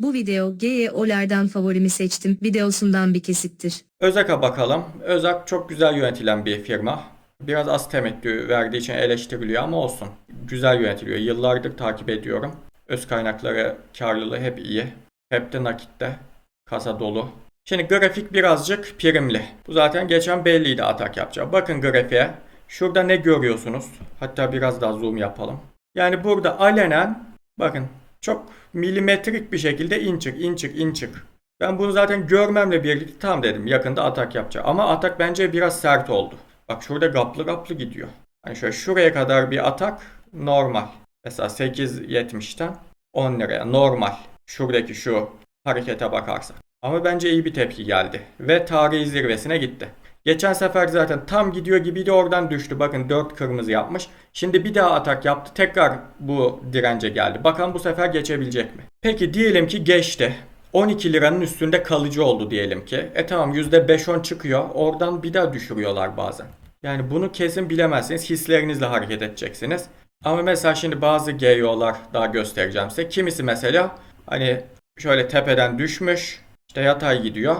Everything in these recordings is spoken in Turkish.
Bu video GEO'lerden favorimi seçtim videosundan bir kesittir. Özak'a bakalım. Özak çok güzel yönetilen bir firma. Biraz az temettü verdiği için eleştiriliyor ama olsun. Güzel yönetiliyor. Yıllardır takip ediyorum. Öz kaynakları karlılığı hep iyi. Hep de nakitte. Kasa dolu. Şimdi grafik birazcık primli. Bu zaten geçen belliydi atak yapacağı. Bakın grafiğe. Şurada ne görüyorsunuz? Hatta biraz daha zoom yapalım. Yani burada alenen bakın çok milimetrik bir şekilde in çık in çık in çık. Ben bunu zaten görmemle birlikte tam dedim yakında atak yapacak. Ama atak bence biraz sert oldu. Bak şurada gaplı gaplı gidiyor. Hani şöyle şuraya kadar bir atak normal. Mesela 8.70'ten 10 liraya normal. Şuradaki şu harekete bakarsak. Ama bence iyi bir tepki geldi. Ve tarihi zirvesine gitti. Geçen sefer zaten tam gidiyor gibiydi oradan düştü. Bakın 4 kırmızı yapmış. Şimdi bir daha atak yaptı. Tekrar bu dirence geldi. Bakalım bu sefer geçebilecek mi? Peki diyelim ki geçti. 12 liranın üstünde kalıcı oldu diyelim ki. E tamam %5-10 çıkıyor. Oradan bir daha düşürüyorlar bazen. Yani bunu kesin bilemezsiniz. Hislerinizle hareket edeceksiniz. Ama mesela şimdi bazı GEO'lar daha göstereceğim size. Kimisi mesela hani şöyle tepeden düşmüş. işte yatay gidiyor.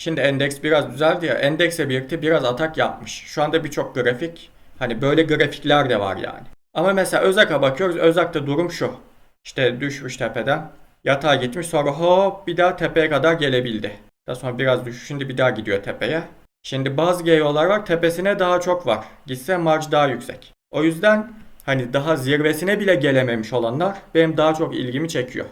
Şimdi endeks biraz düzeldi ya. Endekse birlikte biraz atak yapmış. Şu anda birçok grafik hani böyle grafikler de var yani. Ama mesela Özak'a bakıyoruz. Özak'ta durum şu. İşte düşmüş tepeden. Yatağa gitmiş sonra hop bir daha tepeye kadar gelebildi. Daha sonra biraz düşüş şimdi bir daha gidiyor tepeye. Şimdi bazı GEO'lar var tepesine daha çok var. Gitse marj daha yüksek. O yüzden hani daha zirvesine bile gelememiş olanlar benim daha çok ilgimi çekiyor.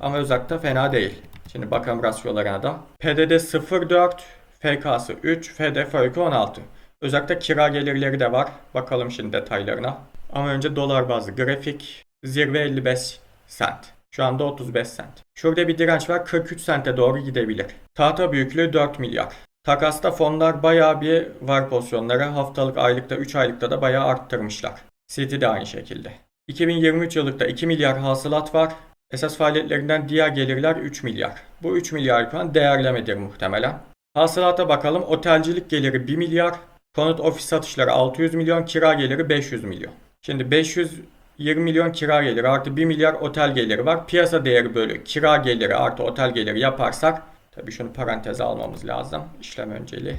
Ama Özak'ta fena değil. Şimdi bakalım rasyolarına da. PDD 0.4, FK'sı 3, FD FÖK'ü 16. Özak'ta kira gelirleri de var. Bakalım şimdi detaylarına. Ama önce dolar bazlı grafik. Zirve 55 sent. Şu anda 35 sent. Şurada bir direnç var 43 sente doğru gidebilir. Tahta büyüklüğü 4 milyar. Takasta fonlar bayağı bir var pozisyonları. Haftalık, aylıkta, 3 aylıkta da bayağı arttırmışlar. City de aynı şekilde. 2023 yıllıkta 2 milyar hasılat var. Esas faaliyetlerinden diğer gelirler 3 milyar. Bu 3 milyar puan değerlemedir muhtemelen. Hasılata bakalım. Otelcilik geliri 1 milyar. Konut ofis satışları 600 milyon. Kira geliri 500 milyon. Şimdi 520 milyon kira geliri artı 1 milyar otel geliri var. Piyasa değeri bölü kira geliri artı otel geliri yaparsak tabii şunu paranteze almamız lazım. İşlem önceliği.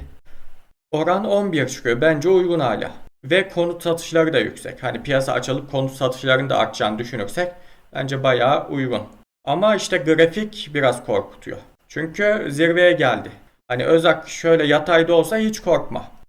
Oran 11 çıkıyor. Bence uygun hala. Ve konut satışları da yüksek. Hani piyasa açılıp konut satışlarının da artacağını düşünürsek bence bayağı uygun. Ama işte grafik biraz korkutuyor. Çünkü zirveye geldi. Hani Özak şöyle yatayda olsa hiç korkma.